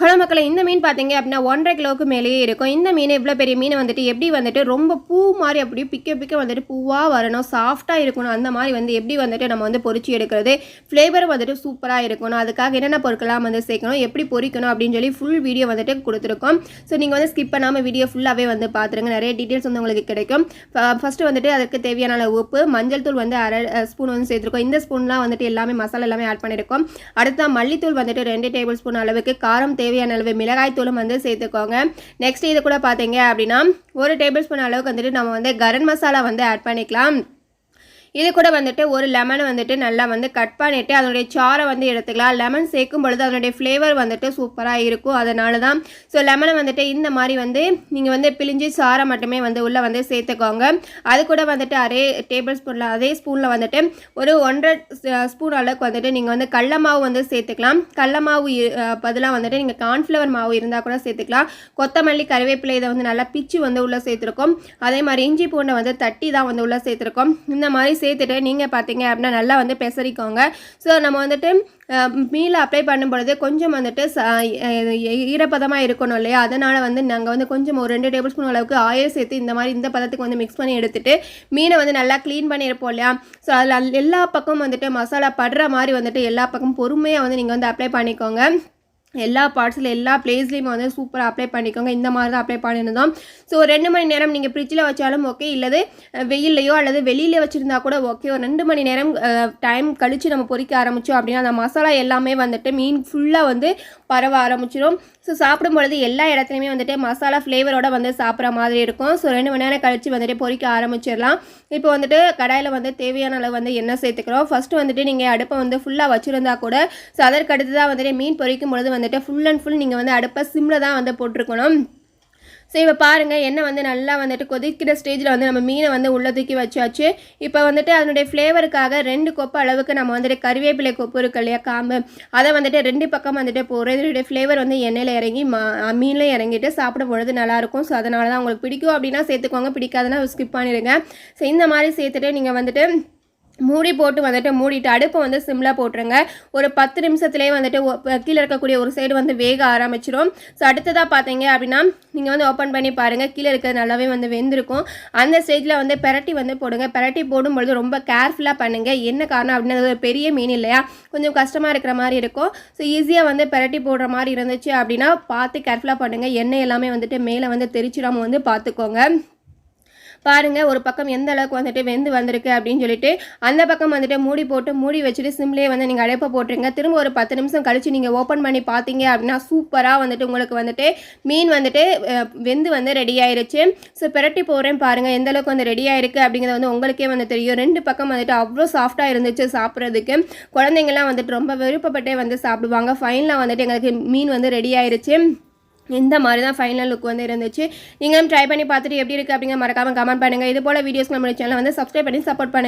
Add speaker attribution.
Speaker 1: Hello மக்களை இந்த மீன் பார்த்தீங்க அப்படின்னா ஒன்றரை கிலோவுக்கு மேலேயே இருக்கும். இந்த மீன் இவ்வளோ பெரிய மீன் வந்துட்டு எப்படி வந்துட்டு ரொம்ப பூ மாதிரி அப்படியே பிக்க பிக்க வந்துட்டு பூவாக வரணும் சாஃப்டாக இருக்கணும். அந்த மாதிரி வந்து எப்படி வந்துட்டு நம்ம வந்து பொறிச்சு எடுக்கிறது ஃப்ளேவர் வந்துட்டு சூப்பராக இருக்கணும். அதுக்காக என்னென்ன பொருட்கள்லாம் வந்து சேர்க்கணும் எப்படி பொரிக்கணும் அப்படின்னு சொல்லி ஃபுல் வீடியோ வந்துட்டு கொடுத்துருக்கோம். ஸோ நீங்கள் வந்து ஸ்கிப் பண்ணாமல் வீடியோ ஃபுல்லாகவே வந்து பார்த்துருங்க நிறைய டீட்டெயில்ஸ் வந்து உங்களுக்கு கிடைக்கும். ஃபஸ்ட்டு வந்துட்டு அதுக்கு தேவையான அளவு உப்பு மஞ்சள் தூள் வந்து அரை ஸ்பூன் வந்து சேர்த்துருக்கோம். இந்த ஸ்பூன்லாம் வந்துட்டு எல்லாமே மசாலா எல்லாமே ஆட் பண்ணியிருக்கோம் அடுத்த மல்லித்தூள் வந்துட்டு ரெண்டு டேபிள் ஸ்பூன் அளவுக்கு காரம் தேவையான அளவு மிளகாய் தூளும் வந்து சேர்த்துக்கோங்க. நெக்ஸ்ட் இது கூட பார்த்தீங்க அப்படின்னா ஒரு டேபிள் ஸ்பூன் அளவுக்கு வந்துட்டு நம்ம வந்து கரம் மசாலா வந்து ஆட் பண்ணிக்கலாம். இது கூட வந்துட்டு ஒரு லெமனை வந்துட்டு நல்லா வந்து கட் பண்ணிவிட்டு அதனுடைய சாரை வந்து எடுத்துக்கலாம். லெமன் சேர்க்கும் பொழுது அதனுடைய ஃப்ளேவர் வந்துட்டு சூப்பராக இருக்கும். அதனால தான் ஸோ லெமனை வந்துட்டு இந்த மாதிரி வந்து நீங்கள் வந்து பிழிஞ்சு சாரை மட்டுமே வந்து உள்ளே வந்து சேர்த்துக்கோங்க. அது கூட வந்துட்டு அரே டேபிள் ஸ்பூனில் அதே ஸ்பூனில் வந்துட்டு ஒரு ஒன்றரை ஸ்பூன் அளவுக்கு வந்துட்டு நீங்கள் வந்து கடல மாவு வந்து சேர்த்துக்கலாம். கடல மாவு பதிலாக வந்துட்டு நீங்கள் கார்ன்ஃப்ளவர் மாவு இருந்தால் கூட சேர்த்துக்கலாம். கொத்தமல்லி கருவேப்பிலை இதை வந்து நல்லா பிச்சு வந்து உள்ளே சேர்த்துருக்கோம். அதே மாதிரி இஞ்சி பூண்டை வந்து தட்டி தான் வந்து உள்ளே சேர்த்துருக்கோம். இந்த மாதிரி சேர்த்துட்டு நீங்கள் பார்த்தீங்க அப்படின்னா நல்லா வந்து பெசரிக்கோங்க. ஸோ நம்ம வந்துட்டு மீல் அப்ளை பண்ணும் பொழுது கொஞ்சம் வந்துட்டு ஈரப்பதமாக இருக்கணும் இல்லையா? அதனால் வந்து நாங்கள் வந்து கொஞ்சம் ஒரு ரெண்டு டேபிள் ஸ்பூன் அளவுக்கு ஆயில் சேர்த்து இந்த மாதிரி இந்த பதத்துக்கு வந்து மிக்ஸ் பண்ணி எடுத்துட்டு மீனை வந்து நல்லா க்ளீன் பண்ணி இருப்போம் இல்லையா? ஸோ அதில் எல்லா பக்கமும் வந்துட்டு மசாலா படுற மாதிரி வந்துட்டு எல்லா பக்கமும் பொறுமையாக வந்து நீங்கள் வந்து அப்ளை பண்ணிக்கோங்க. எல்லா பார்ட்ஸில் எல்லா பிளேஸ்லேயுமே வந்து சூப்பராக அப்ளை பண்ணிக்கோங்க. இந்த மாதிரி தான் அப்ளை பண்ணியிருந்தோம். ஸோ ரெண்டு மணி நேரம் நீங்கள் ஃப்ரிட்ஜில் வச்சாலும் ஓகே இல்லது வெயில்லையோ அல்லது வெளியில் வச்சுருந்தா கூட ஓகே ஒரு ரெண்டு மணி நேரம் டைம் கழித்து நம்ம பொறிக்க ஆரம்பித்தோம் அப்படின்னா அந்த மசாலா எல்லாமே வந்துட்டு மீன் ஃபுல்லாக வந்து பரவ ஆரம்பிச்சிடும் ஸோ சாப்பிடும் பொழுது எல்லா இடத்துலையுமே வந்துட்டு மசாலா ஃப்ளேவரோட வந்து சாப்பிட்ற மாதிரி இருக்கும். ஸோ ரெண்டு மணி நேரம் கழித்து வந்துட்டு பொறிக்க ஆரம்பிச்சிடலாம். இப்போ வந்துட்டு கடாயில் வந்து தேவையான அளவு வந்து எண்ணெய் சேர்த்துக்கிறோம். ஃபஸ்ட்டு வந்துட்டு நீங்கள் அடுப்பை வந்து ஃபுல்லாக வச்சுருந்தா கூட ஸோ அதற்கு அடுத்து தான் வந்துட்டு மீன் பொரிக்கும் பொழுது வந்து வந்துட்டு ஃபுல் அண்ட் ஃபுல் நீங்கள் வந்து அடுப்பை சிம்மில் தான் வந்து போட்டிருக்கணும். ஸோ இப்போ பாருங்கள் எண்ணெய் வந்து நல்லா வந்துட்டு கொதிக்கிற ஸ்டேஜில் வந்து நம்ம மீனை வந்து உள்ளே தூக்கி வச்சாச்சு. இப்போ வந்துட்டு அதனுடைய ஃப்ளேவருக்காக ரெண்டு கொப்பு அளவுக்கு நம்ம வந்துட்டு கருவேப்பிலை கொப்பு இருக்கு இல்லையா காம்பு. அதை வந்துட்டு ரெண்டு பக்கம் வந்துட்டு போடுறது இதனுடைய ஃப்ளேவர் வந்து எண்ணெயில் இறங்கி மா மீனில் இறங்கிட்டு சாப்பிடும் பொழுது நல்லாயிருக்கும். ஸோ அதனால தான் உங்களுக்கு பிடிக்கும் அப்படின்னா சேர்த்துக்கோங்க. பிடிக்காதுன்னா ஸ்கிப் பண்ணிடுங்க. ஸோ இந்த மாதிரி சேர்த்துட்டு நீங்கள் வந்துட்டு மூடி போட்டு வந்துட்டு மூடிட்டு அடுப்பை வந்து சிம்மில் போட்டுருங்க. ஒரு பத்து நிமிஷத்துலேயே வந்துட்டு கீழே இருக்கக்கூடிய ஒரு சைடு வந்து வேக ஆரம்பிச்சிடும் ஸோ அடுத்ததாக பார்த்தீங்க அப்படின்னா நீங்கள் வந்து ஓப்பன் பண்ணி பாருங்கள் கீழே இருக்கிறது நல்லாவே வந்து வெந்திருக்கும். அந்த ஸ்டேஜில் வந்து பெரட்டி வந்து போடுங்க. பெரட்டி போடும்பொழுது ரொம்ப கேர்ஃபுல்லாக பண்ணுங்கள் என்ன காரணம் அப்படின்னா ஒரு பெரிய மீன் இல்லையா? கொஞ்சம் கஷ்டமாக இருக்கிற மாதிரி இருக்கும். ஸோ ஈஸியாக வந்து பெரட்டி போடுற மாதிரி இருந்துச்சு அப்படின்னா பார்த்து கேர்ஃபுல்லாக பண்ணுங்கள் எண்ணெய் எல்லாமே வந்துட்டு மேலே வந்து தெரிச்சிடாமல் வந்து பார்த்துக்கோங்க. பாருங்கள் ஒரு பக்கம் எந்த அளவுக்கு வந்துட்டு வெந்து வந்திருக்கு அப்படின்னு சொல்லிட்டு அந்த பக்கம் வந்துட்டு மூடி போட்டு மூடி வச்சுட்டு சிம்லேயே வந்து நீங்கள் அடைப்பை போட்டுருங்க. திரும்ப ஒரு பத்து நிமிஷம் கழித்து நீங்கள் ஓப்பன் பண்ணி பார்த்தீங்க அப்படின்னா சூப்பராக வந்துட்டு உங்களுக்கு வந்துட்டு மீன் வந்துட்டு வெந்து வந்து ரெடி ஆயிருச்சு. ஸோ பிரட்டி போகிறேன் பாருங்கள் எந்த அளவுக்கு வந்து ரெடி ஆயிருக்கு அப்படிங்கிறது வந்து உங்களுக்கே வந்து தெரியும். ரெண்டு பக்கம் வந்துட்டு அவ்வளோ சாஃப்டாக இருந்துச்சு சாப்பிட்றதுக்கு. குழந்தைங்கள்லாம் வந்துட்டு ரொம்ப விருப்பப்பட்டே வந்து சாப்பிடுவாங்க. ஃபைனலாக வந்துட்டு எங்களுக்கு மீன் வந்து ரெடி ஆயிருச்சு. இந்த மாதிரி தான் ஃபைனல் லுக் வந்து இருந்துச்சு. நீங்களும் ட்ரை பண்ணி பார்த்துட்டு எப்படி இருக்குது அப்படிங்கிற மறக்காமல் கமெண்ட் பண்ணுங்கள் இது போல் வீடியோஸ் நம்ம சேனல் வந்து சப்ஸ்கிரைப் பண்ணி சப்போர்ட் பண்ணுங்கள்